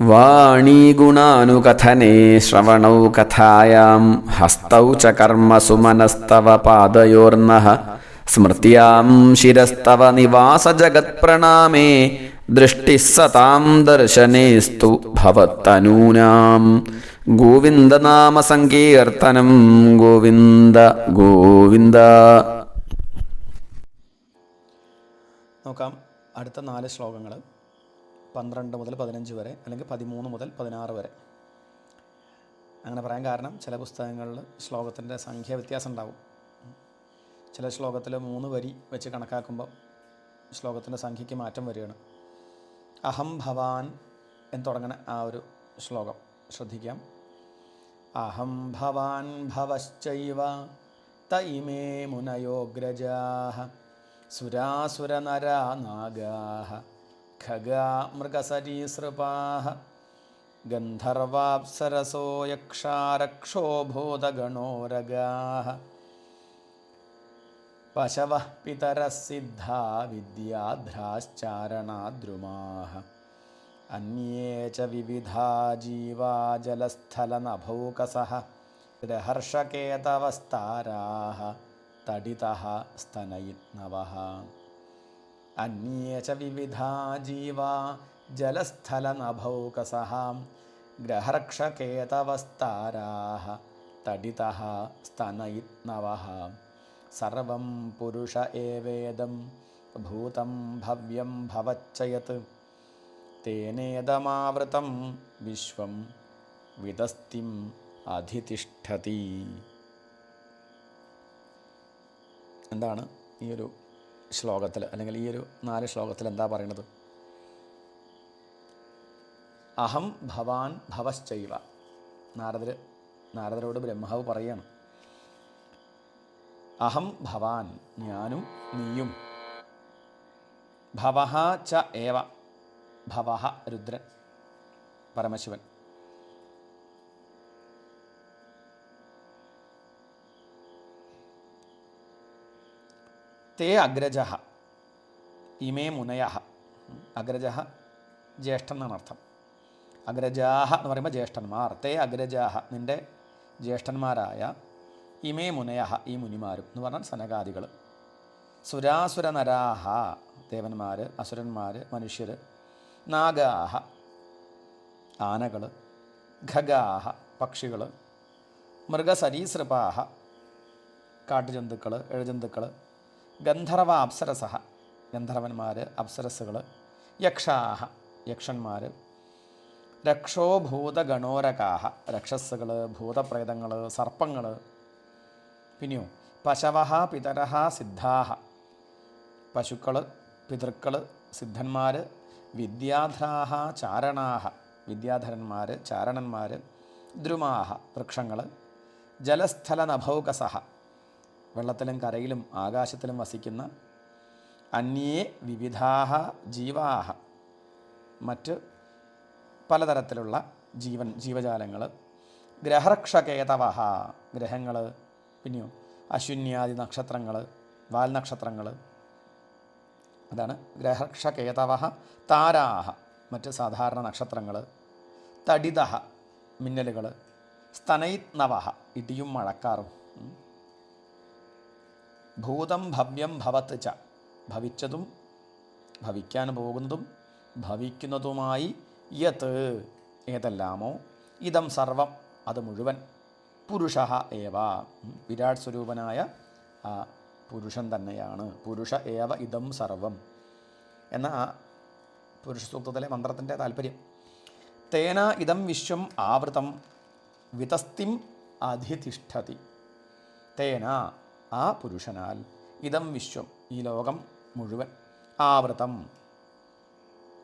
വാണീഗുണാനുകഥനെ ശ്രവണൗ കഥായാം. ഹസ്തൗ ച കർമ്മസു മനസ്തവ പാദയോർണ സ്മൃത്യാം ശിരസ്തവ നിവാസജഗത്പ്രണാമേ ദൃഷ്ടി സതാം ദർശനേസ്തു ഭവത്തനൂനാം. ഗോവിന്ദനാമസങ്കീർത്തനം ഗോവിന്ദ ഗോവിന്ദ. നോക്കാം. അടുത്ത നാല് ശ്ലോകങ്ങൾ പന്ത്രണ്ട് മുതൽ പതിനഞ്ച് വരെ അല്ലെങ്കിൽ പതിമൂന്ന് മുതൽ പതിനാറ് വരെ. അങ്ങനെ പറയാൻ കാരണം ചില പുസ്തകങ്ങളിൽ ശ്ലോകത്തിന്റെ സംഖ്യ വ്യത്യാസം ഉണ്ടാവും. ചില ശ്ലോകത്തിൽ മൂന്ന് വരി വെച്ച് കണക്കാക്കുമ്പോൾ ശ്ലോകത്തിന്റെ സംഖ്യയ്ക്ക് മാറ്റം വരികയാണ്. അഹം ഭവാൻ എന്ന് തുടങ്ങുന്ന ആ ഒരു ശ്ലോകം ശ്രദ്ധിക്കാം. അഹം ഭവാൻ ഭവശ്ചൈവ തൈമേ മുനയോഗ്രജാ സുരാസുരനരാ നാഗാः खगामृगसरीसृपाः गन्धर्वाप्सरसो यक्षारक्षोभूतगणोरगाः पशवः पितरः सिद्धा विद्याध्राश्चारणाद्रुमाः अन्ये च विविधा जीवा जलस्थलनभौकसः ग्रहर्षकेतवस्ताराः तडितः स्तनयित्नवः അന്യേച വിവിധാ ജീവാ ജലസ്ഥലനഭൗകസഃ ഗ്രഹർക്ഷകേതവസ്താരാः തടിതः സ്തനയിത്നവः സർവം പുരുഷ ഏവേദം ഭൂതം ഭവ്യം ഭവച്ചയത് തേനേതമാവൃതം വിശ്വം വിതസ്തിം അധിതിഷ്ഠതി. എന്താണ് ഈ ഒരു ശ്ലോകത്തിൽ അല്ലെങ്കിൽ ഈ ഒരു നാല് ശ്ലോകത്തിൽ എന്താ പറയണത് അഹം ഭവാൻ ഭവശ്ചൈവ. നാരദർ നാരദരോട് ബ്രഹ്മാവ് പറയാണ്. അഹം ഭവാൻ ഞാനും നീയും. ഭവഹ ച ഏവ. ഭവഹ രുദ്രൻ പരമശിവൻ. തേ അഗ്രജ ഇമേ മുനയ അഗ്രജ ജ്യേഷ്ഠൻ എന്നാണ് അർത്ഥം. അഗ്രജാഹ എന്ന് പറയുമ്പോൾ ജ്യേഷ്ഠന്മാർ. തേ അഗ്രജാഹ നിന്റെ ജ്യേഷ്ഠന്മാരായ ഇമേ മുനയ ഈ മുനിമാരും എന്ന് പറഞ്ഞാൽ സനകാദികൾ സുരാസുരനരാഹ ദേവന്മാർ അസുരന്മാർ മനുഷ്യർ നാഗാഹ ആനകൾ ഖഗാഹ പക്ഷികൾ മൃഗസരീസൃപാഹ കാട്ടുജന്തുക്കൾ എഴുജന്തുക്കൾ ഗന്ധർവ അപ്സരസഹ. ഗന്ധർവന്മാർ അപ്സരസ്സുകൾ യക്ഷാഹ യക്ഷന്മാർ രക്ഷോഭൂതഗണോരകാഹ രക്ഷസ്സുകൾ ഭൂതപ്രേതങ്ങൾ സർപ്പങ്ങൾ പിന്നെയോ പശവഹ പിതരഹ സിദ്ധാഹ. പശുക്കൾ പിതൃക്കൾ സിദ്ധന്മാർ വിദ്യാധരാഹ ചാരണാഹ. വിദ്യാധരന്മാർ ചാരണന്മാർ ദ്രുമാഹ വൃക്ഷങ്ങൾ ജലസ്ഥല നഭൗകസഹ വെള്ളത്തിലും കരയിലും ആകാശത്തിലും വസിക്കുന്ന അന്യേ വിവിധാഹ ജീവാഹ. മറ്റ് പലതരത്തിലുള്ള ജീവൻ ജീവജാലങ്ങൾ ഗ്രഹർക്ഷകേതവഹ ഗ്രഹങ്ങൾ പിന്നെയോ അശ്വിന്യാദി നക്ഷത്രങ്ങൾ വാൽനക്ഷത്രങ്ങൾ അതാണ് ഗ്രഹർക്ഷകേതവഹ താരാഹ മറ്റ് സാധാരണ നക്ഷത്രങ്ങൾ തടിതഹ മിന്നലുകൾ സ്തനൈത്നവഹ ഇടിയും മഴക്കാറും. ഭൂതം ഭവ്യം ഭവത്ത് ച. ഭവിച്ചതും ഭവിക്കാൻ പോകുന്നതും ഭവിക്കുന്നതുമായി യത്. ഏതെല്ലാമോ? ഇതം സർവം അത് മുഴുവൻ. പുരുഷ ഏവ. വിരാട് സ്വരൂപനായ ആ പുരുഷൻ തന്നെയാണ്. പുരുഷ ഏവ ഇതം സർവം. എന്ന ആ പുരുഷ സൂക്തത്തിലെ മന്ത്രത്തിന്റെ താല്പര്യം. തേന ഇതം വിശ്വം ആവൃതം വിതസ്തിം അധിതിഷ്ഠതി. തേന ആ പുരുഷനാൽ ഇതം വിശ്വം ഈ ലോകം മുഴുവൻ ആവൃതം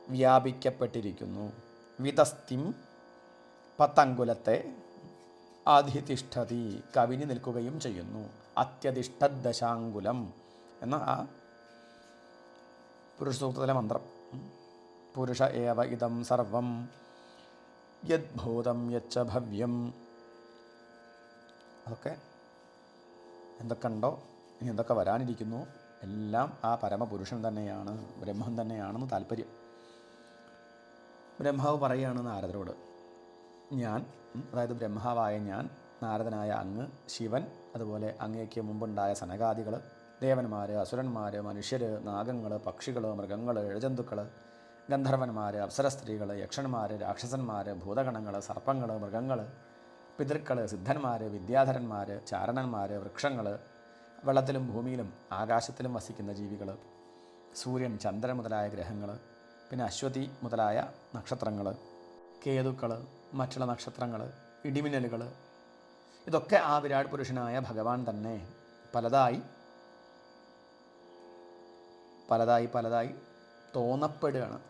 വ്യാപിക്കപ്പെട്ടിരിക്കുന്നു. വിതസ്തിം പത്തങ്കുലത്തെ അധിതിഷ്ഠതി കവിഞ്ഞു നിൽക്കുകയും ചെയ്യുന്നു. അത്യധിഷ്ഠദശാങ്കുലം എന്ന ആ പുരുഷസൂക്തത്തിലെ മന്ത്രം. പുരുഷ ഏവ ഇതം സർവം യദ്ഭൂതം യച്ച ഭവ്യം. അതൊക്കെ എന്തൊക്കെ ഉണ്ടോ ഇനി എന്തൊക്കെ വരാനിരിക്കുന്നു എല്ലാം ആ പരമപുരുഷൻ തന്നെയാണ് ബ്രഹ്മം തന്നെയാണെന്ന് താല്പര്യം. ബ്രഹ്മാവ് പറയുകയാണ് നാരദരോട് ഞാൻ അതായത് ബ്രഹ്മാവായ ഞാൻ നാരദനായ അങ്ങ് ശിവൻ അതുപോലെ അങ്ങേക്ക് മുമ്പുണ്ടായ സനകാദികൾ ദേവന്മാർ അസുരന്മാർ മനുഷ്യർ നാഗങ്ങൾ പക്ഷികൾ മൃഗങ്ങൾ ഇഴജന്തുക്കൾ ഗന്ധർവന്മാർ അപ്സരസ്ത്രീകൾ യക്ഷന്മാർ രാക്ഷസന്മാർ ഭൂതഗണങ്ങൾ സർപ്പങ്ങൾ മൃഗങ്ങൾ പിതൃക്കൾ സിദ്ധന്മാർ വിദ്യാധരന്മാർ ചാരണന്മാർ വൃക്ഷങ്ങൾ വെള്ളത്തിലും ഭൂമിയിലും ആകാശത്തിലും വസിക്കുന്ന ജീവികൾ സൂര്യൻ ചന്ദ്രൻ മുതലായ ഗ്രഹങ്ങൾ പിന്നെ അശ്വതി മുതലായ നക്ഷത്രങ്ങൾ കേതുക്കൾ മറ്റുള്ള നക്ഷത്രങ്ങൾ ഇടിമിന്നലുകൾ ഇതൊക്കെ ആ വിരാട് പുരുഷനായ ഭഗവാൻ തന്നെ പലതായി പലതായി പലതായി തോന്നപ്പെടുകയാണ്.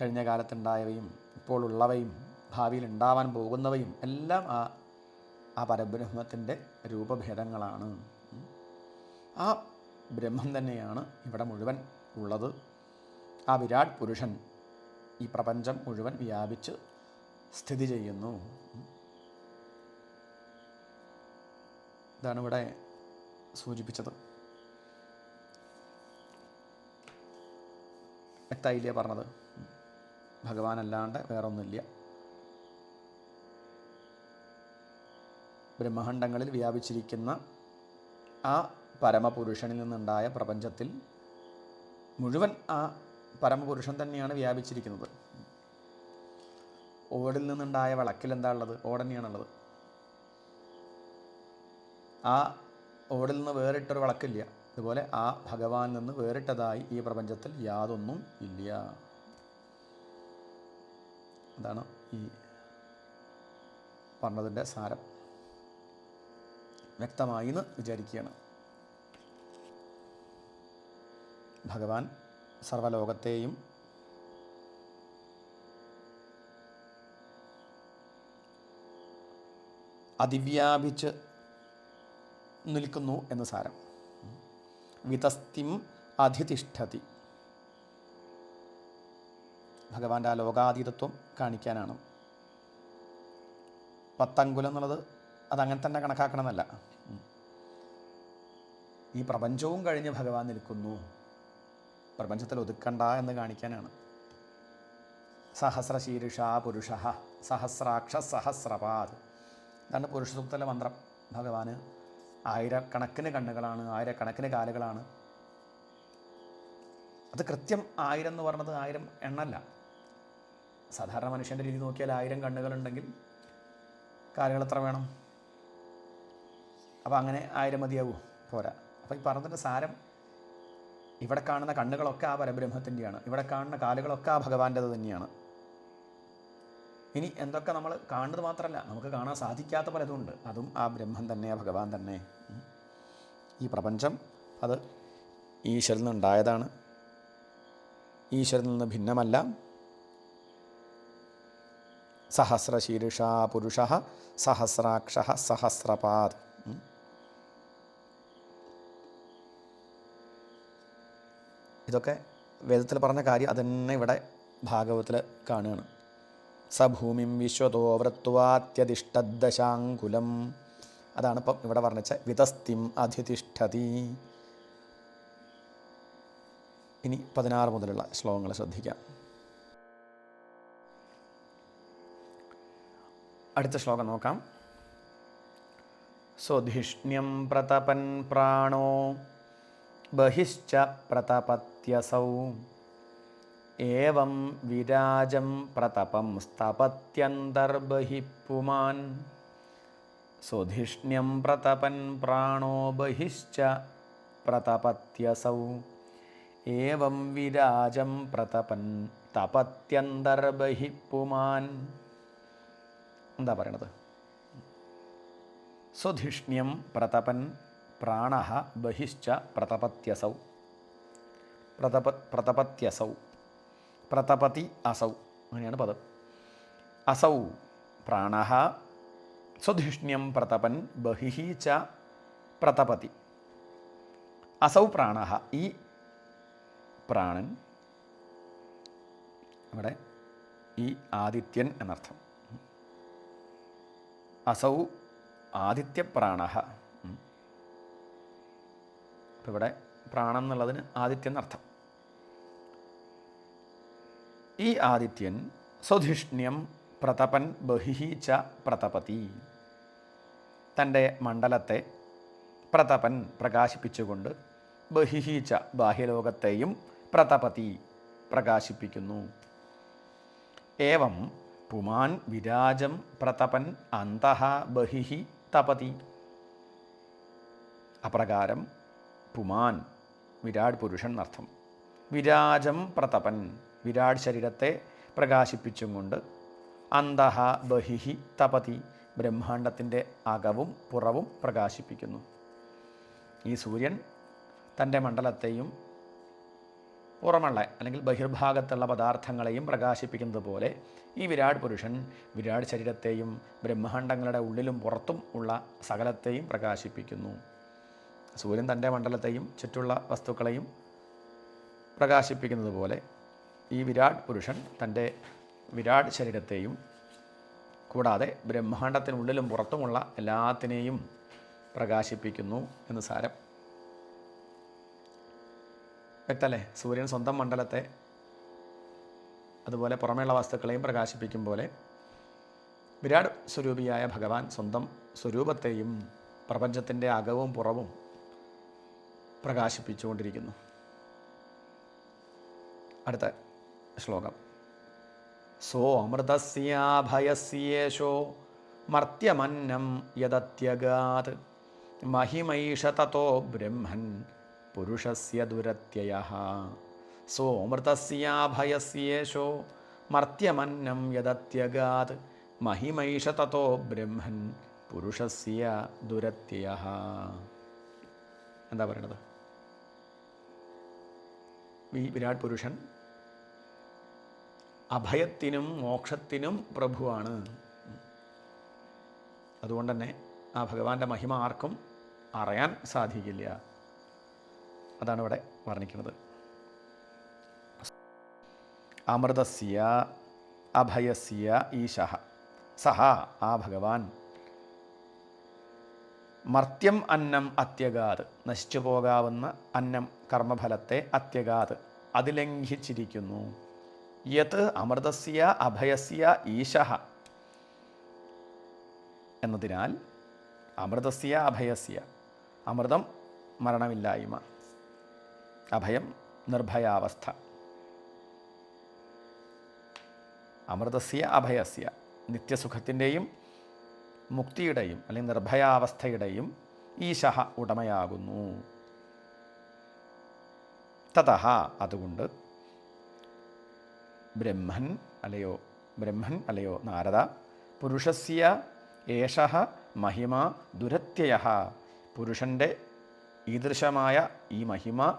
കഴിഞ്ഞ കാലത്തുണ്ടായവയും ഇപ്പോൾ ഉള്ളവയും ഭാവിയിൽ ഉണ്ടാവാൻ പോകുന്നവയും എല്ലാം ആ ആ പരബ്രഹ്മത്തിന്റെ രൂപഭേദങ്ങളാണ്. ആ ബ്രഹ്മം തന്നെയാണ് ഇവിടെ മുഴുവൻ ഉള്ളത്. ആ വിരാട് പുരുഷൻ ഈ പ്രപഞ്ചം മുഴുവൻ വ്യാപിച്ച് സ്ഥിതി ചെയ്യുന്നു. ഇതാണ് ഇവിടെ സൂചിപ്പിച്ചത്. വ്യക്തമായില്ലേ പറഞ്ഞത്? ഭഗവാനല്ലാണ്ട് വേറൊന്നുമില്ല. ബ്രഹ്മാണ്ഡങ്ങളിൽ വ്യാപിച്ചിരിക്കുന്ന ആ പരമപുരുഷനിൽ നിന്നുണ്ടായ പ്രപഞ്ചത്തിൽ മുഴുവൻ ആ പരമപുരുഷൻ തന്നെയാണ് വ്യാപിച്ചിരിക്കുന്നത്. ഓടിൽ നിന്നുണ്ടായ വിളക്കിൽ എന്താ ഉള്ളത്? ഓടന്നെയാണുള്ളത് ആ ഓടിൽ നിന്ന് വേറിട്ടൊരു വിളക്കില്ല. അതുപോലെ ആ ഭഗവാനിൽ നിന്ന് വേറിട്ടതായി ഈ പ്രപഞ്ചത്തിൽ യാതൊന്നും ഇല്ല. അതാണ് ഈ പറഞ്ഞതിന്റെ സാരം. വ്യക്തമായി എന്ന് വിചാരിക്കുകയാണ്. ഭഗവാൻ സർവലോകത്തെയും അതിവ്യാപിച്ച് നിൽക്കുന്നു എന്ന് സാരം. വിതസ്തിം അധിതിഷ്ഠതി. ഭഗവാന്റെ ആ ലോകാതീതത്വം കാണിക്കാനാണ്. പത്തങ്കുലം എന്നുള്ളത് അതങ്ങനെ തന്നെ കണക്കാക്കണമെന്നല്ല. ഈ പ്രപഞ്ചവും കഴിഞ്ഞ് ഭഗവാൻ നിൽക്കുന്നു. പ്രപഞ്ചത്തിൽ ഒതുക്കണ്ട എന്ന് കാണിക്കാനാണ്. സഹസ്രശീരുഷ പുരുഷ സഹസ്രാക്ഷ സഹസ്രപാത് ഇതാണ് പുരുഷ സൂക്തത്തിലെ മന്ത്രം. ഭഗവാന് ആയിരക്കണക്കിന് കണ്ണുകളാണ് ആയിരക്കണക്കിന് കാലുകളാണ്. അത് കൃത്യം ആയിരം എന്ന് പറഞ്ഞത് ആയിരം എണ്ണല്ല. സാധാരണ മനുഷ്യന്റെ രീതി നോക്കിയാൽ ആയിരം കണ്ണുകളുണ്ടെങ്കിൽ കാലുകൾ എത്ര വേണം? അപ്പോൾ അങ്ങനെ ആയിരം മതിയാവൂ. പോരാ. അപ്പോൾ ഈ പറഞ്ഞതിന്റെ സാരം ഇവിടെ കാണുന്ന കണ്ണുകളൊക്കെ ആ പരബ്രഹ്മത്തിന്റെയാണ്. ഇവിടെ കാണുന്ന കാലുകളൊക്കെ ആ ഭഗവാന്റേത് തന്നെയാണ്. ഇനി എന്തൊക്കെ നമ്മൾ കാണുന്നത് മാത്രമല്ല നമുക്ക് കാണാൻ സാധിക്കാത്ത പലതുമുണ്ട് അതും ആ ബ്രഹ്മം തന്നെ ആ ഭഗവാൻ തന്നെ. ഈ പ്രപഞ്ചം അത് ഈശ്വരിൽ നിന്നുണ്ടായതാണ്. ഈശ്വരിൽ നിന്ന് ഭിന്നമല്ല. സഹസ്രശീർഷ പുരുഷ സഹസ്രാക്ഷ സഹസ്രപാദ്. ഇതൊക്കെ വേദത്തിൽ പറഞ്ഞ കാര്യം അതന്നെ ഇവിടെ ഭാഗവത്തിൽ കാണുകയാണ്. സഭൂമിം വിശ്വതോ വൃത്വാത്യതിഷ്ഠദ്ദശാങ്കുലം അതാണ് ഇപ്പം ഇവിടെ വർണിച്ച വിതസ്തിം അധിതിഷ്ഠതി. ഇനി പതിനാറ് മുതലുള്ള ശ്ലോകങ്ങൾ ശ്രദ്ധിക്കാം. അടുത്ത ശ്ലോകം നോക്കാം. സ്വധിഷ്ണ്യം പ്രതപൻ പ്രാണോ ബഹിശ്ച പ്രതപത്യസൗ. ഏവം വിരാജം പ്രതപം സ്തപത്യന്തർബഹിഃ പുമാൻ സ്വധിഷ്ണ്യം പ്രതപൻ പ്രാണോ ബഹിശ്ച പ്രതപത്യസൗ. ഏവം വിരാജം പ്രതപൻ തപത്യന്തർബഹിഃ പുമാൻ എന്താ പറയണത്? സുധിഷ്ണ്യം പ്രതപൻ പ്രാണ ബഹിശ്ച പ്രതപത്യസൗ. പ്രതപ പ്രതപത്യസൗ. പ്രതപതി അസൗ. അങ്ങനെയാണ് പദം. അസൗ പ്രാണ സ്വധിഷ്ണ്യം പ്രതപൻ ബഹിഹി ച പ്രതപതി. അസൗ പ്രാണ ഈ പ്രാണൻ ഇവിടെ ഈ ആദിത്യൻ എന്നർത്ഥം. അസൗ ആദിത്യപ്രാണ അപ്പം ഇവിടെ പ്രാണം എന്നുള്ളതിന് ആദിത്യൻ എന്നർത്ഥം ഈ ആദിത്യൻ സ്വധിഷ്ണ്യം പ്രതപൻ ബഹിഹി ച പ്രതപതി. തന്റെ മണ്ഡലത്തെ പ്രതപൻ പ്രകാശിപ്പിച്ചുകൊണ്ട് ബഹിഹി ച ബാഹ്യലോകത്തെയും പ്രതപതി പ്രകാശിപ്പിക്കുന്നു. ഏവം പുമാൻ വിരാജം പ്രതപൻ അന്തഹ ബഹിഹി തപതി. അപ്രകാരം പുമാൻ. വിരാട് പുരുഷൻ എന്നർത്ഥം. വിരാജം പ്രതപൻ. വിരാട് ശരീരത്തെ പ്രകാശിപ്പിച്ചും കൊണ്ട് അന്തഹ ബഹിഹി തപതി ബ്രഹ്മാണ്ടത്തിന്റെ അകവും പുറവും പ്രകാശിപ്പിക്കുന്നു. ഈ സൂര്യൻ തന്റെ മണ്ഡലത്തെയും പുറമുള്ള അല്ലെങ്കിൽ ബഹിർഭാഗത്തുള്ള പദാർത്ഥങ്ങളെയും പ്രകാശിപ്പിക്കുന്നത് പോലെ ഈ വിരാട് പുരുഷൻ വിരാട് ശരീരത്തെയും ബ്രഹ്മാണ്ടങ്ങളുടെ ഉള്ളിലും പുറത്തും ഉള്ള സകലത്തെയും പ്രകാശിപ്പിക്കുന്നു. സൂര്യൻ തന്റെ മണ്ഡലത്തെയും ചുറ്റുള്ള വസ്തുക്കളെയും പ്രകാശിപ്പിക്കുന്നത് പോലെ ഈ വിരാട് പുരുഷൻ തന്റെ വിരാട് ശരീരത്തെയും കൂടാതെ ബ്രഹ്മാണ്ടത്തിനുള്ളിലും പുറത്തുമുള്ള എല്ലാത്തിനെയും പ്രകാശിപ്പിക്കുന്നു എന്ന് സാരം. വ്യക്തല്ലേ സൂര്യൻ സ്വന്തം മണ്ഡലത്തെ അതുപോലെ പുറമേയുള്ള വസ്തുക്കളെയും പ്രകാശിപ്പിക്കും പോലെ വിരാട് സ്വരൂപിയായ ഭഗവാൻ സ്വന്തം സ്വരൂപത്തെയും പ്രപഞ്ചത്തിന്റെ അകവും പുറവും പ്രകാശിപ്പിച്ചുകൊണ്ടിരിക്കുന്നു. അടുത്ത ശ്ലോകം. സോ അമൃതസ്യാഭയസ്യേഷോ മർത്യമന്നം യദത്യഗാത്. മഹിമൈഷ തോ ബ്രഹ്മൻ പുരുഷസ്യ ദുരത്യയ സോ അമൃതസ്യാഭയസ്യേഷോ മർത്യമന്നം യദത്യഗാത്. മഹിമൈഷ തോ ബ്രഹ്മൻ പുരുഷസ്യ ദുരത്യയ എന്താ പറയണത്? വിരാട് പുരുഷൻ അഭയത്തിനും മോക്ഷത്തിനും പ്രഭുവാണ്. അതുകൊണ്ട് തന്നെ ആ ഭഗവാന്റെ മഹിമ ആർക്കും അറിയാൻ സാധിക്കില്ല. അതാണ് ഇവിടെ വർണിക്കുന്നത്. അമൃതസ്യ അഭയസ്യ ഈശ സഹ ആ ഭഗവാൻ. മർത്യം അന്നം അത്യഗാത്. നശിച്ചു പോകാവുന്ന അന്നം കർമ്മഫലത്തെ അത്യഗാത്. അതിലംഘിച്ചിരിക്കുന്നു യത് അമൃതസ്യ അഭയസ്യ ഈശ എന്നതിനാൽ അമൃതസ്യ അഭയസ്യ. അമൃതം മരണമില്ലായ്മ. അഭയം നിർഭയാവസ്ഥ. അമൃതസ്യ അഭയസ്യ. നിത്യസുഖത്തിന്റെയും മുക്തിയുടെയും അല്ലെങ്കിൽ നിർഭയാവസ്ഥയുടെയും ഈശഹ ഉടമയാകുന്നു. തതഹ അതുകൊണ്ട് ബ്രഹ്മൻ അല്ലയോ ബ്രഹ്മൻ അല്ലയോ നാരദ പുരുഷസ്യ ഏഷ മഹിമ ദുരത്യയ പുരുഷന്റെ ഈദൃശമായ ഈ മഹിമ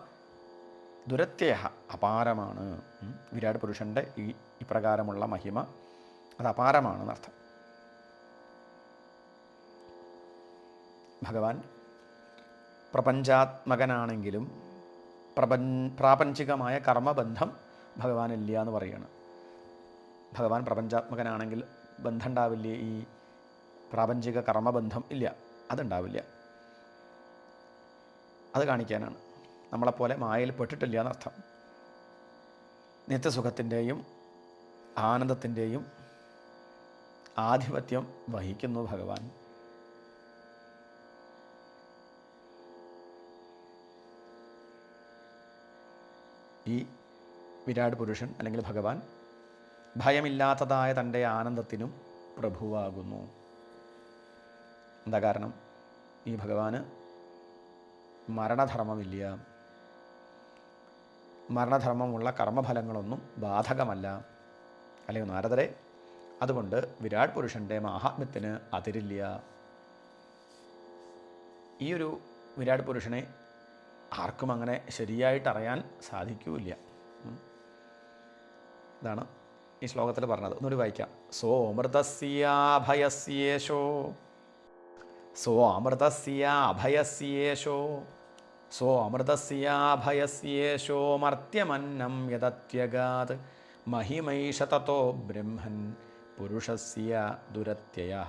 ദുരത്യയ അപാരമാണ്. വിരാട് പുരുഷന്റെ ഈ ഇപ്രകാരമുള്ള മഹിമ അത് അപാരമാണ് ഭഗവാൻ പ്രപഞ്ചാത്മകനാണെങ്കിലും പ്രപഞ്ച പ്രാപഞ്ചികമായ കർമ്മബന്ധം ഭഗവാനില്ല എന്ന് പറയുകയാണ് ഭഗവാൻ പ്രപഞ്ചാത്മകനാണെങ്കിൽ ബന്ധം ഉണ്ടാവില്ല ഈ പ്രാപഞ്ചിക കർമ്മബന്ധം ഇല്ല. അതുണ്ടാവില്ല. അത് കാണിക്കാനാണ്. നമ്മളെപ്പോലെ മായയിൽ പെട്ടിട്ടില്ല എന്നർത്ഥം. നിത്യസുഖത്തിന്റെയും ആനന്ദത്തിന്റെയും ആധിപത്യം വഹിക്കുന്നു ഭഗവാൻ. ഈ വിരാട് പുരുഷൻ അല്ലെങ്കിൽ ഭഗവാൻ ഭയമില്ലാത്തതായ തന്റെ ആനന്ദത്തിനും പ്രഭുവാകുന്നു. എന്താ കാരണം? ഈ ഭഗവാന് മരണധർമ്മമില്ല. മരണധർമ്മമുള്ള കർമ്മഫലങ്ങളൊന്നും ബാധകമല്ല. അല്ലെങ്കിൽ നാരദരെ അതുകൊണ്ട് വിരാട് പുരുഷന്റെ മാഹാത്മ്യത്തിന് അതിരില്ല. ഈ ഒരു വിരാട് പുരുഷനെ ആർക്കും അങ്ങനെ ശരിയായിട്ട് അറിയാൻ സാധിക്കൂല ഇതാണ് ഈ ശ്ലോകത്തിൽ പറഞ്ഞത്. ഒന്നുകൂടി വായിക്കാം. സോമൃതസ്യാഭയസ്യേഷോ സോ അമൃതസ്യാഭയസ്യേഷോ മർത്യമന്നം യദത്യഗാത്. മഹിമൈഷ തോ ബ്രഹ്മൻ പുരുഷസ്യ ദുരത്യയ.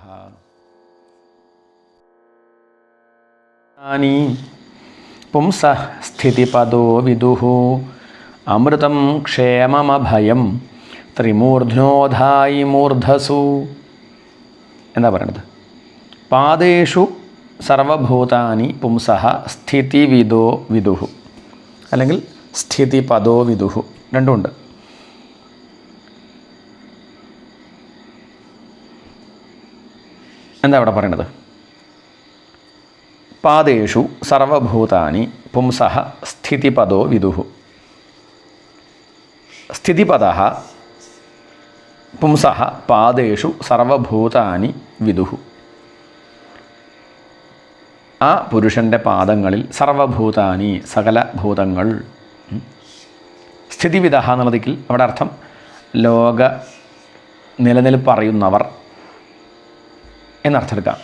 പുംസ സ്ഥിതിപദോ വിദുഃ. അമൃതം ക്ഷേമമഭയം ത്രിമൂർധ്നോധായി മൂർധസു. എന്താ പറയണത്? പാദേഷു സർവഭൂതാനി പുംസഹ സ്ഥിതിവിദോ വിദുഹു അല്ലെങ്കിൽ സ്ഥിതിപദോ വിദുഹു രണ്ടുമുണ്ട് എന്താ അവിടെ പറയണത്? പാദേഷു സർവഭൂതാനി പുംസഹ സ്ഥിതിപദോ വിദുഹു സ്ഥിതിപദ പുംസഹ പാദേഷു സർവഭൂതാനി വിദുഹു ആ പുരുഷന്റെ പാദങ്ങളിൽ സർവഭൂതാനി സകല ഭൂതങ്ങൾ. സ്ഥിതിവിധ എന്നുള്ളതിൽ അവിടെ അർത്ഥം ലോക നിലനിൽപ്പറിയുന്നവർ എന്നർത്ഥമെടുക്കാം.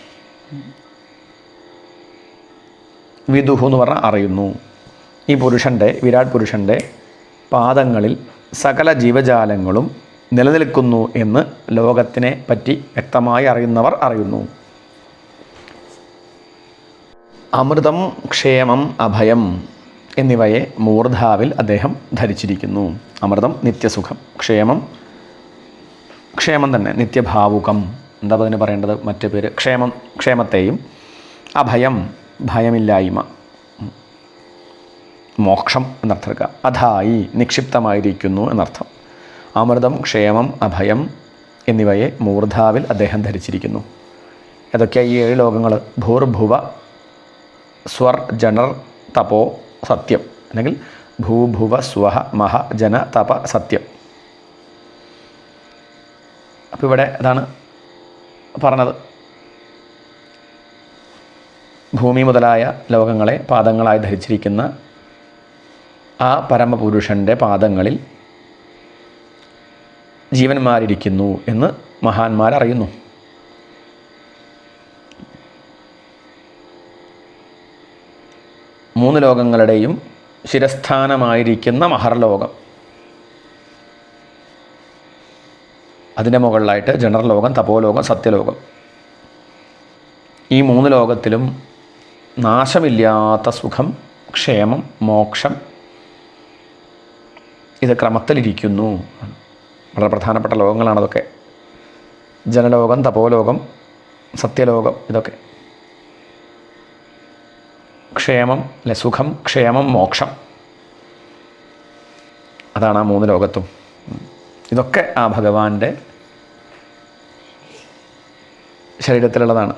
വിദുഹു എന്ന് പറഞ്ഞാൽ അറിയുന്നു. ഈ പുരുഷന്റെ വിരാട് പുരുഷന്റെ പാദങ്ങളിൽ സകല ജീവജാലങ്ങളും നിലനിൽക്കുന്നു എന്ന് ലോകത്തിനെ പറ്റി വ്യക്തമായി അറിയുന്നവർ അറിയുന്നു. അമൃതം ക്ഷേമം അഭയം എന്നിവയെ മൂർധാവിൽ അദ്ദേഹം ധരിച്ചിരിക്കുന്നു. അമൃതം നിത്യസുഖം ക്ഷേമം ക്ഷേമം തന്നെ നിത്യഭാവുകം. എന്താ അതിന് പറയേണ്ടത്? മറ്റു പേര് ക്ഷേമം ക്ഷേമത്തെയും അഭയം ഭയമില്ലായ്മ. മോക്ഷം എന്നർത്ഥം. അധായി നിക്ഷിപ്തമായിരിക്കുന്നു എന്നർത്ഥം. അമൃതം ക്ഷേമം അഭയം എന്നിവയെ മൂർധാവിൽ അദ്ദേഹം ധരിച്ചിരിക്കുന്നു. ഏതൊക്കെ ഈ ഏഴ് ലോകങ്ങൾ. ഭൂർഭുവ സ്വർ ജനർ തപോ സത്യം. അല്ലെങ്കിൽ ഭൂഭുവ സ്വഹ മഹ ജന തപ സത്യം. അപ്പോൾ ഇവിടെ അതാണ് പറഞ്ഞത്. ഭൂമി മുതലായ ലോകങ്ങളെ പാദങ്ങളായി ധരിച്ചിരിക്കുന്ന ആ പരമപുരുഷന്റെ പാദങ്ങളിൽ ജീവന്മാരിരിക്കുന്നു എന്ന് മഹാന്മാരറിയുന്നു. മൂന്ന് ലോകങ്ങളുടെയും ശിരസ്ഥാനമായിരിക്കുന്ന മഹർലോകം. അതിന്റെ മുകളിലായിട്ട് ജനറൽ ലോകം തപോലോകം സത്യലോകം. ഈ മൂന്ന് ലോകത്തിലും നാശമില്ലാത്ത സുഖം ക്ഷേമം മോക്ഷം. ഇത് ക്രമത്തിലിരിക്കുന്നു. വളരെ പ്രധാനപ്പെട്ട ലോകങ്ങളാണ് അതൊക്കെ. ജനലോകം തപോലോകം സത്യലോകം ഇതൊക്കെ. ക്ഷേമം അല്ലെ സുഖം ക്ഷേമം മോക്ഷം. അതാണ് ആ മൂന്ന് ലോകത്തും. ഇതൊക്കെ ആ ഭഗവാന്റെ ശരീരത്തിലുള്ളതാണ്.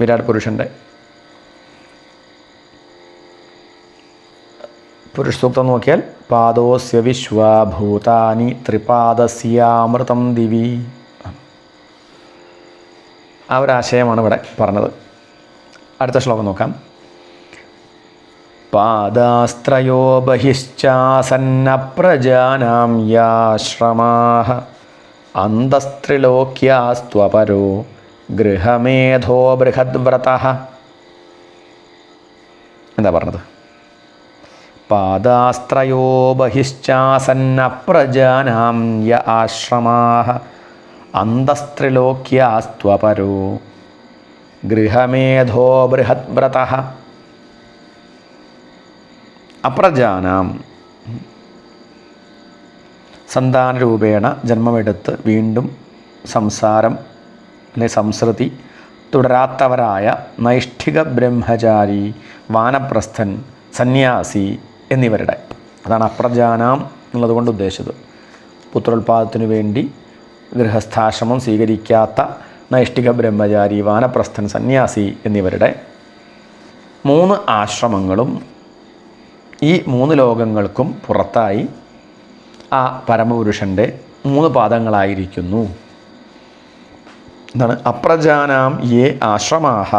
വിരാട് പുരുഷന്റെ പുരുഷ സൂക്തം നോക്കിയാൽ പാദോസ്യ വിശ്വഭൂതാനി ത്രിപാദസ്യാമൃതം ദിവി. ആ ഒരു ആശയമാണ് ഇവിടെ പറഞ്ഞത്. അടുത്ത ശ്ലോകം നോക്കാം. പാദാസ്ത്രയോ ബഹിശ്ചാസന്ന പ്രജാനാം യാശ്രമാഹ അന്തസ്ത്രിലോക്യാസ്ത്വപരോ ഗൃഹമേധോ ബൃഹദ്വ്രത. എന്താ പറഞ്ഞത്? പാദാസ്ത്രയോ ബഹിശ്ചാസന്ന പ്രജാനാം യ ആശ്രമാഹ. അന്തസ്ത്രിലോക്യാസ്ത്വപരോ. ഗൃഹമേധോ ബൃഹദ്വ്രത. അപ്രജാനാം. സന്താനരൂപേണ ജന്മമെടുത്ത് വീണ്ടും സംസാരം അല്ലെ സംസൃതി തുടരാത്തവരായ നൈഷ്ഠിക ബ്രഹ്മചാരി വാനപ്രസ്ഥൻ സന്യാസി എന്നിവരുടെ. അതാണ് അപ്രജാനാം എന്നുള്ളതുകൊണ്ട് ഉദ്ദേശിച്ചത്. പുത്രോത്പാദത്തിനു വേണ്ടി ഗൃഹസ്ഥാശ്രമം സ്വീകരിക്കാത്ത നൈഷ്ഠിക ബ്രഹ്മചാരി വാനപ്രസ്ഥൻ സന്യാസി എന്നിവരുടെ മൂന്ന് ആശ്രമങ്ങളും ഈ മൂന്ന് ലോകങ്ങൾക്കും പുറത്തായി ആ പരമപുരുഷന്റെ മൂന്ന് പാദങ്ങളായിരിക്കുന്നു. എന്താണ്? അപ്രജാനാം ഏ ആശ്രമാഹ.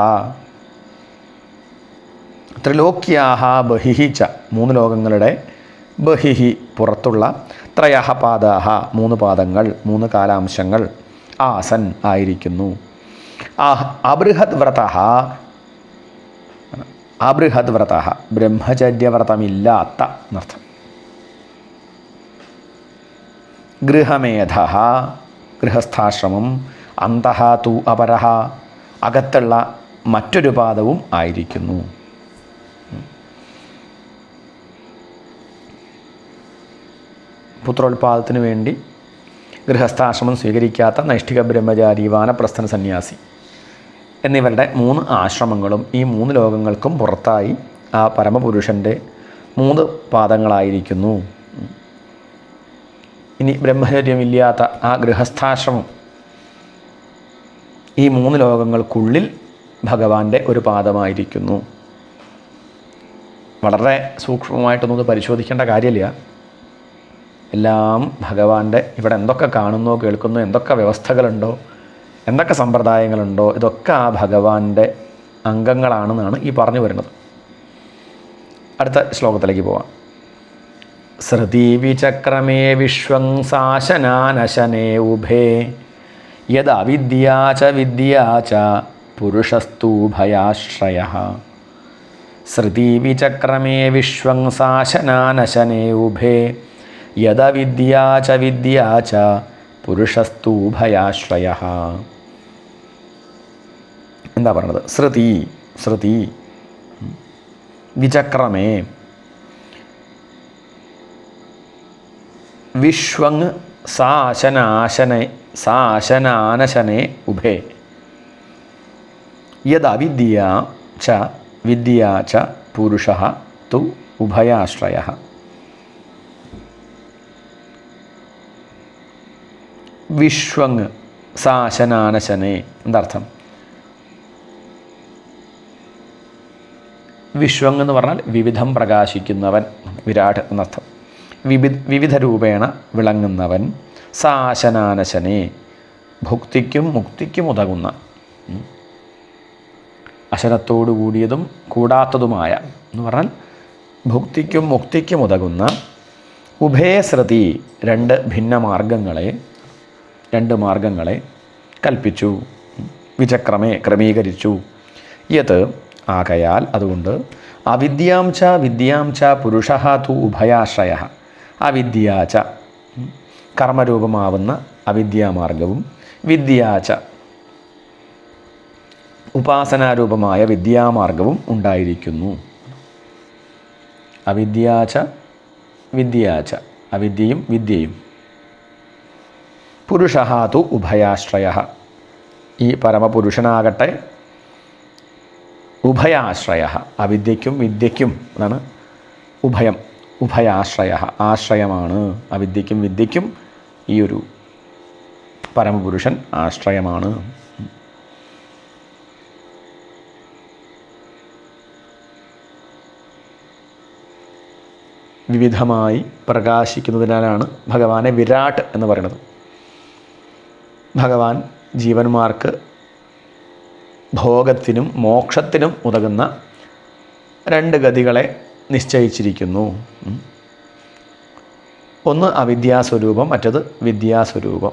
ത്രിലോക്യാഹ ബഹിഹി ച. മൂന്ന് ലോകങ്ങളുടെ ബഹിഹി പുറത്തുള്ള ത്രയഹ പാദാഹ മൂന്ന് പാദങ്ങൾ മൂന്ന് കാലാംശങ്ങൾ ആസൻ ആയിരിക്കുന്നു. അബൃഹത് വ്രത അബൃഹത് വ്രത ബ്രഹ്മചര്യവ്രതമില്ലാത്ത എന്നർത്ഥം. ഗൃഹമേധ ഗൃഹസ്ഥാശ്രമം അന്തഹ തു അപരഹ അകത്തുള്ള മറ്റൊരു പാദവും ആയിരിക്കുന്നു. പുത്രോത്പാദത്തിന് വേണ്ടി ഗൃഹസ്ഥാശ്രമം സ്വീകരിക്കാത്ത നൈഷ്ഠിക ബ്രഹ്മചാരി വാനപ്രസ്ഥന സന്യാസി എന്നിവരുടെ മൂന്ന് ആശ്രമങ്ങളും ഈ മൂന്ന് ലോകങ്ങൾക്കും പുറത്തായി ആ പരമപുരുഷന്റെ മൂന്ന് പാദങ്ങളായിരിക്കുന്നു. ഇനി ബ്രഹ്മചര്യമില്ലാത്ത ആ ഗൃഹസ്ഥാശ്രമം ഈ മൂന്ന് ലോകങ്ങൾക്കുള്ളിൽ ഭഗവാന്റെ ഒരു പാദമായിരിക്കുന്നു. വളരെ സൂക്ഷ്മമായിട്ടൊന്നും പരിശോധിക്കേണ്ട കാര്യമില്ല. എല്ലാം ഭഗവാന്റെ ഇവിടെ എന്തൊക്കെ കാണുന്നോ കേൾക്കുന്നോ എന്തൊക്കെ വ്യവസ്ഥകളുണ്ടോ എന്തൊക്കെ സമ്പ്രദായങ്ങളുണ്ടോ ഇതൊക്കെ ആ ഭഗവാന്റെ അംഗങ്ങളാണെന്നാണ് ഈ പറഞ്ഞു വരുന്നത്. അടുത്ത ശ്ലോകത്തിലേക്ക് പോവാം. സൃതിവിചക്രമേ വിശ്വം സാശനാനശനേ ഉഭേ യദവിദ്യാ ച വിദ്യാ ച പുരുഷസ്തൂഭയാശ്രയ സൃതിവിചക്രമേ വിശ്വം സാശനാനശനേ ഉഭേ യദവിദ്യാ ച വിദ്യാ ച പുരുഷസ്തൂഭയാശ്രയ എന്താ പറയണത്? ശ്രുതി ശ്രുതി. വിചക്രമേ. വിശ്വങ് സാശനാശനെ സാശനാനശനെ ഉഭേ. യദവിദ്യ ച വിദ്യ ച പുരുഷ തു ഉഭയാശ്രയ. വിശ്വങ് സാശനാനശനെ എന്താർത്ഥം വിശ്വങ് എന്ന് പറഞ്ഞാൽ വിവിധം പ്രകാശിക്കുന്നവൻ വിരാട് എന്നർത്ഥം വിവി വിവിധ രൂപേണ വിളങ്ങുന്നവൻ സാശനാനശനെ ഭുക്തിക്കും മുക്തിക്കും ഉതകുന്ന. അശനത്തോടു കൂടിയതും കൂടാത്തതുമായ എന്ന് പറഞ്ഞാൽ ഭുക്തിക്കും മുക്തിക്കും ഉതകുന്ന ഉഭയശ്രുതി രണ്ട് ഭിന്ന മാർഗങ്ങളെ രണ്ട് മാർഗങ്ങളെ കൽപ്പിച്ചു വിചക്രമേ ക്രമീകരിച്ചു. യത് ആകയാൽ അതുകൊണ്ട് അവിദ്യാം ച വിദ്യാം ച പുരുഷ തു ഉഭയാശ്രയ. അവിദ്യാച കർമ്മരൂപമാവുന്ന അവിദ്യാമാർഗവും വിദ്യാച ഉപാസനാരൂപമായ വിദ്യാമാർഗവും ഉണ്ടായിരിക്കുന്നു. അവിദ്യാച വിദ്യാച അവിദ്യയും വിദ്യയും. പുരുഷ തു ഉഭയാശ്രയ. ഈ പരമപുരുഷനാകട്ടെ ഉഭയാശ്രയ. അവിദ്യയ്ക്കും വിദ്യയ്ക്കും എന്നാണ് ഉഭയം ഉഭയാശ്രയ. ആശ്രയമാണ് അവിദ്യയ്ക്കും വിദ്യയ്ക്കും ഈ ഒരു പരമപുരുഷൻ ആശ്രയമാണ്. വിവിധമായി പ്രകാശിക്കുന്നതിനാലാണ് ഭഗവാനെ വിരാട് എന്ന് പറയുന്നത്. ഭഗവാൻ ജീവന്മാർക്ക് ഭോഗത്തിനും മോക്ഷത്തിനും ഉതകുന്ന രണ്ട് ഗതികളെ നിശ്ചയിച്ചിരിക്കുന്നു. ഒന്ന് അവിദ്യാസ്വരൂപം മറ്റത് വിദ്യാസ്വരൂപം.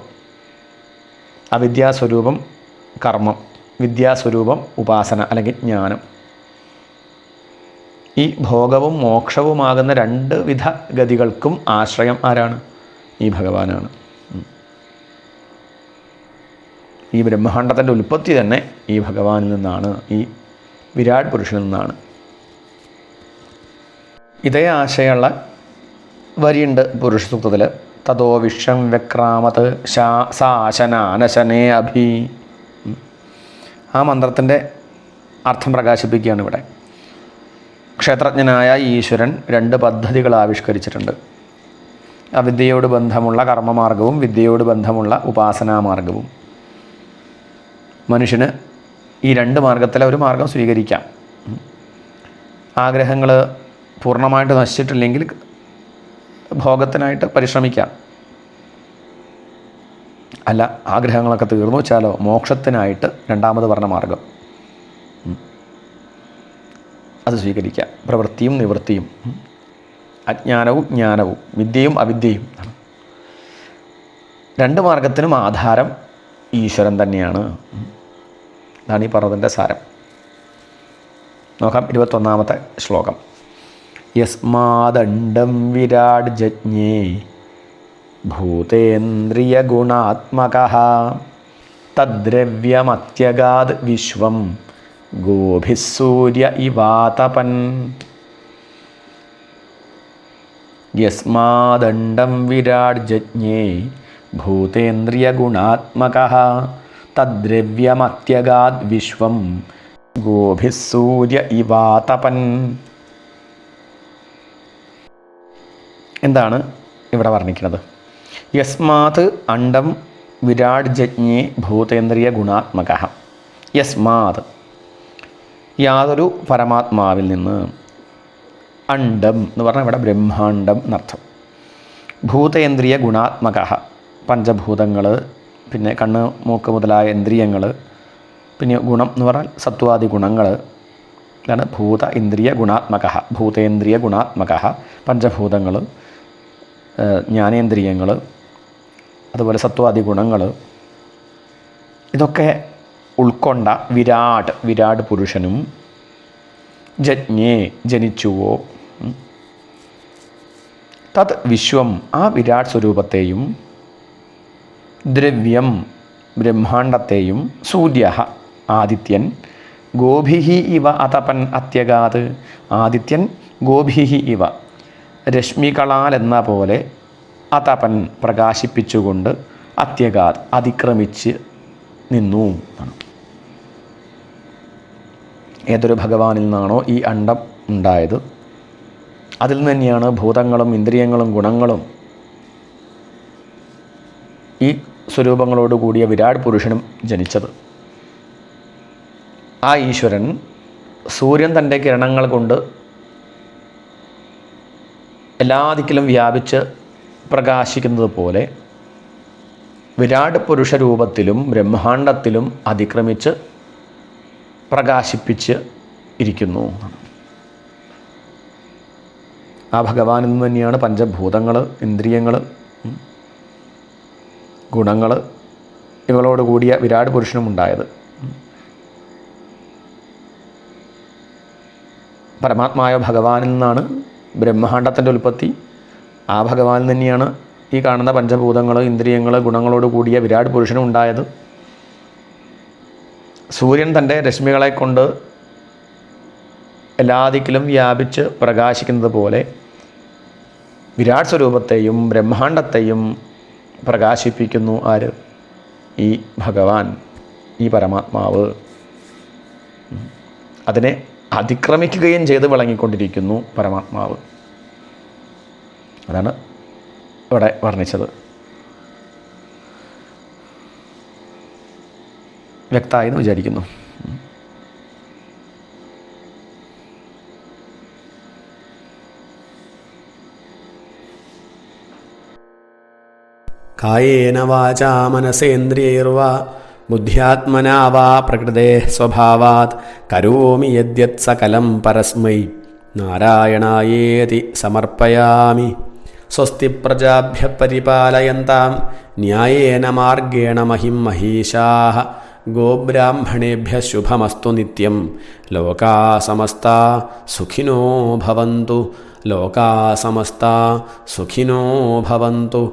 അവിദ്യാസ്വരൂപം കർമ്മം വിദ്യാസ്വരൂപം ഉപാസന അല്ലെങ്കിൽ ജ്ഞാനം. ഈ ഭോഗവും മോക്ഷവുമാകുന്ന രണ്ട് വിധ ഗതികൾക്കും ആശ്രയം ആരാണ്? ഈ ഭഗവാനാണ്. ഈ ബ്രഹ്മാണ്ടത്തിന്റെ ഉൽപ്പത്തി തന്നെ ഈ ഭഗവാനിൽ നിന്നാണ് ഈ വിരാട് പുരുഷനിൽ നിന്നാണ്. ഇതേ ആശയമുള്ള വരിയുണ്ട് പുരുഷ സൂക്തത്തിൽ തതോ വിഷം വ്യക്രാമത് ശാ സാശനാനശനേ അഭി. ആ മന്ത്രത്തിന്റെ അർത്ഥം പ്രകാശിപ്പിക്കുകയാണ് ഇവിടെ. ക്ഷേത്രജ്ഞനായ ഈശ്വരൻ രണ്ട് പദ്ധതികൾ ആവിഷ്കരിച്ചിട്ടുണ്ട്. അവിദ്യയോട് ബന്ധമുള്ള കർമ്മമാർഗവും വിദ്യയോട് ബന്ധമുള്ള ഉപാസനാമാർഗവും. മനുഷ്യന് ഈ രണ്ട് മാർഗത്തിലെ ഒരു മാർഗം സ്വീകരിക്കാം. ആഗ്രഹങ്ങൾ പൂർണമായിട്ട് നശിച്ചിട്ടില്ലെങ്കിൽ ഭോഗത്തിനായിട്ട് പരിശ്രമിക്കാം. അല്ല ആഗ്രഹങ്ങളൊക്കെ തീർന്നു വെച്ചാലോ മോക്ഷത്തിനായിട്ട് രണ്ടാമത് പറഞ്ഞ മാർഗം. അത് സ്വീകരിക്കാം. പ്രവൃത്തിയും നിവൃത്തിയും. അജ്ഞാനവും ജ്ഞാനവും വിദ്യയും അവിദ്യയും. രണ്ട് മാർഗത്തിനും ആധാരം ഈശ്വരൻ തന്നെയാണ്. ഇതാണ് ഈ പറഞ്ഞതിന്റെ സാരം. നോക്കാം ഇരുപത്തൊന്നാമത്തെ ശ്ലോകം. യസ്മാദണ്ഡം വിരാട് ജജ്ഞേ ഭൂതേന്ദ്രിയഗുണാത്മക തദ്രവ്യമത്യഗാത് വിശ്വം ഗോഭിസൂര്യ ഇവാതപൻ. യസ്മാദണ്ഡം വിരാട് ജജ്ഞേ ഭൂതേന്ദ്രിയഗുണാത്മക തദ്രവ്യമത്യഗാദ് വിശ്വം. ഗോഭിസൂര്യ ഇവാതപൻ എന്താണ് ഇവിടെ വർണിക്കുന്നത്? യസ്മാത് അണ്ടം വിരാട് ജജ്ഞേ ഭൂതേന്ദ്രിയ ഗുണാത്മക. യസ്മാത്. യാതൊരു പരമാത്മാവിൽ നിന്ന് അണ്ടം എന്ന് പറഞ്ഞാൽ ഇവിടെ ബ്രഹ്മാണ്ടം എന്നർത്ഥം. ഭൂതേന്ദ്രിയ ഗുണാത്മക. പഞ്ചഭൂതങ്ങൾ പിന്നെ കണ്ണ് മൂക്ക് മുതലായ ഇന്ദ്രിയങ്ങൾ പിന്നെ ഗുണം എന്ന് പറഞ്ഞാൽ സത്വാദി ഗുണങ്ങൾ ഇതാണ് ഭൂത ഇന്ദ്രിയ ഗുണാത്മക ഭൂതേന്ദ്രിയ ഗുണാത്മക പഞ്ചഭൂതങ്ങൾ ജ്ഞാനേന്ദ്രിയങ്ങൾ അതുപോലെ സത്വാദി ഗുണങ്ങൾ ഇതൊക്കെ ഉൾക്കൊണ്ട വിരാട് വിരാട് പുരുഷനും ജജ്ഞേ ജനിച്ചുവോ തത് വിശ്വം ആ വിരാട് സ്വരൂപത്തെയും ദ്രവ്യം ബ്രഹ്മാണ്ടത്തെയും സൂര്യ ആദിത്യൻ. ഗോഭിഹി ഇവ അതപൻ അത്യഗാത് ആദിത്യൻ ഗോഭിഹി ഇവ. രശ്മികളാൽ എന്ന പോലെ അതപൻ പ്രകാശിപ്പിച്ചുകൊണ്ട് അത്യഗാത് അതിക്രമിച്ച് നിന്നു എന്നാണ്. ഏതൊരു ഭഗവാനിൽ നിന്നാണോ ഈ അണ്ടം ഉണ്ടായത്? അതിൽ നിന്ന് തന്നെയാണ് ഭൂതങ്ങളും ഇന്ദ്രിയങ്ങളും ഗുണങ്ങളും ഈ സ്വരൂപങ്ങളോട് കൂടിയ വിരാട് പുരുഷനും ജനിച്ചത്. ആ ഈശ്വരൻ സൂര്യൻ തന്റെ കിരണങ്ങൾ കൊണ്ട് എല്ലാ ദിക്കിലും വ്യാപിച്ച് പ്രകാശിക്കുന്നത് പോലെ വിരാട് പുരുഷ രൂപത്തിലും ബ്രഹ്മാണ്ടത്തിലും അതിക്രമിച്ച് പ്രകാശിപ്പിച്ച് ഇരിക്കുന്നു. ആ ഭഗവാനിൽ നിന്ന് തന്നെയാണ് പഞ്ചഭൂതങ്ങൾ ഇന്ദ്രിയങ്ങൾ ഗുണങ്ങൾ ഇവളോട് കൂടിയ വിരാട് പുരുഷനും ഉണ്ടായത് പരമാത്മായ ഭഗവാനിൽ നിന്നാണ് ബ്രഹ്മാണ്ടത്തിന്റെ ഉൽപ്പത്തി. ആ ഭഗവാനിൽ തന്നെയാണ് ഈ കാണുന്ന പഞ്ചഭൂതങ്ങൾ ഇന്ദ്രിയങ്ങൾ ഗുണങ്ങളോട് കൂടിയ വിരാട് പുരുഷനും ഉണ്ടായത് സൂര്യൻ തന്റെ രശ്മികളെ കൊണ്ട് എല്ലാ ദിക്കിലും വ്യാപിച്ച് പ്രകാശിക്കുന്നത് പോലെ വിരാട് സ്വരൂപത്തെയും ബ്രഹ്മാണ്ടത്തെയും പ്രകാശിപ്പിക്കുന്നു ആര്? ഈ ഭഗവാൻ ഈ പരമാത്മാവ്. അതിനെ അതിക്രമിക്കുകയും ചെയ്ത് വിളങ്ങിക്കൊണ്ടിരിക്കുന്നു പരമാത്മാവ്. അതാണ് ഇവിടെ വർണിച്ചത്. വ്യക്തമായി എന്ന് വിചാരിക്കുന്നു. കായേന വാചാ മനസേന്ദ്രിയൈർവാ ബുദ്ധ്യാത്മനാ വാ പ്രകൃതേ സ്വഭാവാത് കരോമി യദ്യത് സകലം പരസ്മൈ. നാരായണായേതി സമർപ്പയാമി. സ്വസ്തി പ്രജാഭ്യ പരിപാലയന്താം ന്യായേന മാർഗേണ മഹിം മഹീഷാ ഗോബ്രാഹ്മണേഭ്യ ശുഭമസ്തു നിത്യം. ലോകാ സമസ്ത സുഖിനോ ഭവന്തു. ലോകാ സമസ്ത സുഖിനോ ഭവന്തു.